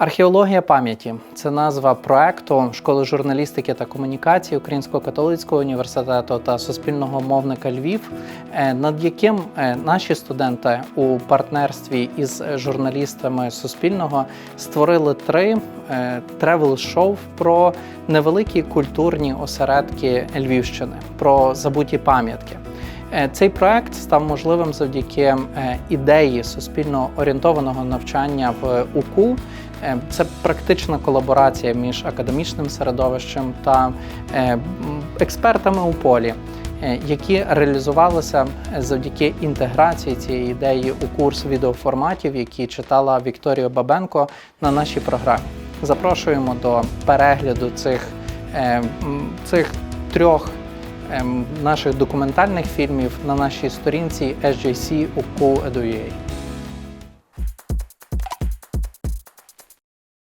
Археологія пам'яті це назва проекту школи журналістики та комунікації Українського католицького університету та суспільного мовника Львів, е, над яким е, наші студенти у партнерстві із журналістами Суспільного створили три тревел-шоу про невеликі культурні осередки Львівщини, про забуті пам'ятки. Е, Цей проект став можливим завдяки ідеї суспільно орієнтованого навчання в УКУ. Е, Це практична колаборація між академічним середовищем та е, експертами у полі, е, які реалізувалися завдяки інтеграції цієї ідеї у курс відеоформатів, які читала Вікторія Бабенко на нашій програмі. Запрошуємо до перегляду цих, цих трьох наших документальних фільмів на нашій сторінці SJC.